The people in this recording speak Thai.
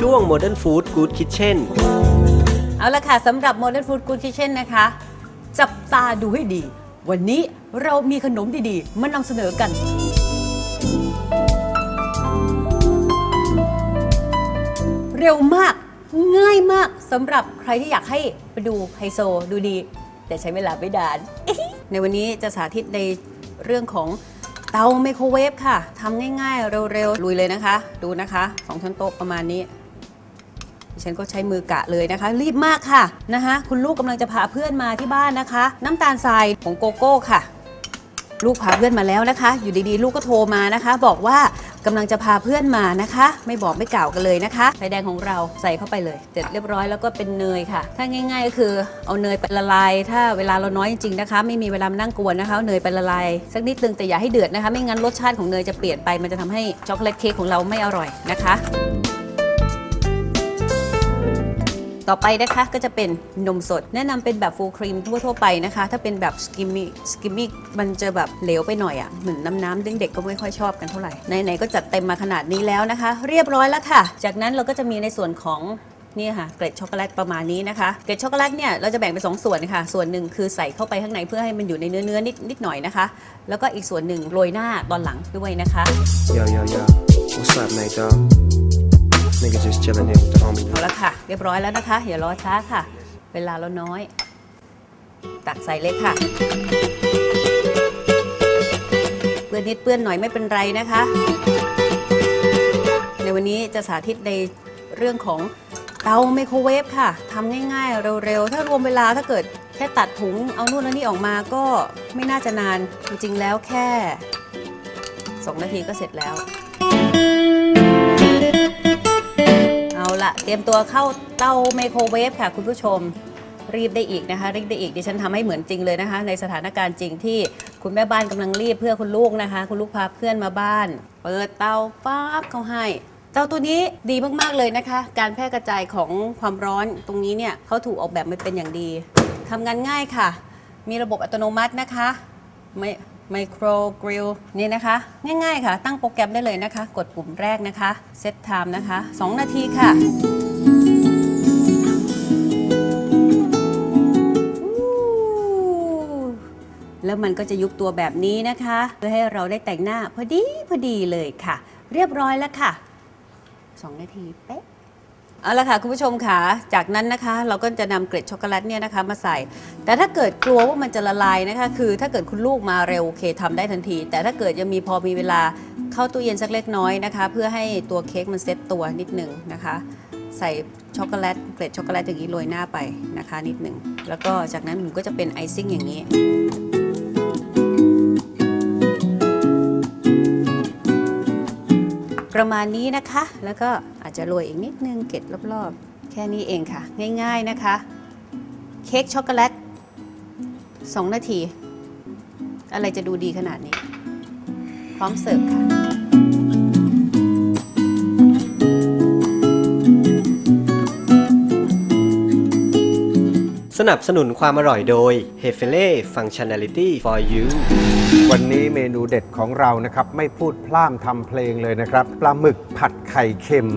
ช่วง Modern Food Good Kitchen เอาละค่ะสำหรับ Modern Food Good Kitchen นะคะ จับตาดูให้ดี วันนี้เรามีขนมดีๆ มานำเสนอกัน เร็วมากง่ายมากสำหรับใครที่อยากให้ไปดูไฮโซดูดี แต่ใช้เวลาไม่ดาน ในวันนี้จะสาธิตในเรื่องของเตาไมโครเวฟค่ะทำง่ายๆ เร็วๆ ลุยเลยนะคะ ดูนะคะสองช้อนโต๊ะประมาณนี้ ดิฉันก็ใช้มือกะเลยนะคะ รีบมากค่ะนะคะ คุณลูกกำลังจะพาเพื่อนมาที่บ้านนะคะ น้ำตาลทรายของโกโก้ค่ะ ลูกพาเพื่อนมาแล้วนะคะ อยู่ดีๆ ลูกก็โทรมานะคะ บอกว่ากำลังจะพาเพื่อนมานะคะ ไม่บอกไม่กล่าวกันเลยนะคะไฟแดงของเราใส่เข้าไปเลยเสร็จเรียบร้อยแล้วก็เป็นเนยค่ะ ถ้าง่าย ๆ ก็คือเอาเนยไปละลาย ถ้าเวลาเราน้อยจริงๆนะคะ ไม่มีเวลานั่งกวนนะคะเนยไปละลายสักนิดนึงแต่อย่าให้เดือดนะคะ ไม่งั้นรสชาติของเนยจะเปลี่ยนไปมันจะทำให้ช็อกโกแลตเค้กของเราไม่อร่อยนะคะ ต่อไปนะคะก็จะเป็นนมสด แนะนำเป็นแบบฟูลครีมทั่วๆไปนะคะ ถ้าเป็นแบบสกิมมี่สกิมมี่มันจะแบบเหลวไปหน่อยอะ่ะเหมือนน้ำน้ำเด็กๆก็ไม่ค่อยชอบกันเท่าไหร่ไหนๆก็จัดเต็มมาขนาดนี้แล้วนะคะ เรียบร้อยแล้วค่ะ จากนั้นเราก็จะมีในส่วนของนี่ค่ะเกล็ดช็อกโกแลตประมาณนี้นะคะ เกล็ดช็อกโกแลตเนี่ยเราจะแบ่งเป็นสองส่วนค่ะ ส่วนหนึ่งคือใส่เข้าไปข้างในเพื่อให้มันอยู่ในเนื้อเนื้อๆนิดนิดหน่อยนะคะ แล้วก็อีกส่วนหนึ่งโรยหน้าตอนหลังด้วยนะคะ Yo, yo, yo. What's up, mate, dog? Nigga just chilling here with the homie. เอาละค่ะ เรียบร้อยแล้วนะคะอย่ารอช้าค่ะ เวลาเราน้อย ตักใส่เลยค่ะ เปื้อนนิดเปื้อนหน่อยไม่เป็นไรนะคะ ในวันนี้จะสาธิตในเรื่องของเตาไมโครเวฟค่ะทำง่ายๆ เร็วๆ ถ้ารวมเวลาถ้าเกิดแค่ตัดถุงเอานู่นเอานี่ออกมาก็ไม่น่าจะนานจริงๆแล้วแค่ 2 นาทีก็เสร็จแล้ว ละเตรียมตัวเข้าเตาไมโครเวฟค่ะ คุณผู้ชมรีบได้อีกนะคะรีบได้อีกดิฉันทำให้เหมือนจริงเลยนะคะ ในสถานการณ์จริงที่คุณแม่บ้านกำลังรีบเพื่อคุณลูกนะคะ คุณลูกพาเพื่อนมาบ้าน เปิดเตาป๊าบเขาให้เตาตัวนี้ดีมาก ๆ เลยนะคะ การแพร่กระจายของความร้อนตรงนี้เนี่ยเขาถูกออกแบบมาเป็นอย่างดีทำงานง่ายค่ะ มีระบบอัตโนมัตินะคะ ไม่ ไมโครกริลนี่นะคะ ง่ายๆค่ะ ตั้งโปรแกรมได้เลยนะคะ กดปุ่มแรกนะคะเซตไทม์นะคะ 2 นาทีค่ะแล้วมันก็จะยุบตัวแบบนี้นะคะ เพื่อให้เราได้แต่งหน้าพอดีพอดีเลยค่ะ เรียบร้อยแล้วค่ะ 2 นาทีเป๊ะ เอาละค่ะคุณผู้ชมค่ะจากนั้นนะคะ เราก็จะนำเกล็ดช็อกโกแลตเนี่ยนะคะมาใส่ แต่ถ้าเกิดกลัวว่ามันจะละลายนะคะ คือถ้าเกิดคุณลูกมาเร็วโอเคทำได้ทันที แต่ถ้าเกิดยังมีพอมีเวลาเข้าตู้เย็นสักเล็กน้อยนะคะ เพื่อให้ตัวเค้กมันเซ็ตตัวนิดหนึ่งนะคะ ใส่ช็อกโกแลตเกล็ดช็อกโกแลตอย่างนี้โรยหน้าไปนะคะ นิดหนึ่งแล้วก็จากนั้นผมก็จะเป็นไอซิ่งอย่างนี้ประมาณนี้นะคะ แล้วก็ จะโรยอีกนิดนึงเกล็ดรอบๆ แค่นี้เองค่ะ ง่ายๆนะคะ เค้กช็อกโกแลต2 นาที อะไรจะดูดีขนาดนี้ พร้อมเสิร์ฟค่ะ สนับสนุนความอร่อยโดย h e f e l e Functionality for You วันนี้เมนูเด็ดของเรานะครับ ไม่พูดพล่ามทำเพลงเลยนะครับ ปลาหมึกผัดไข่เค็ม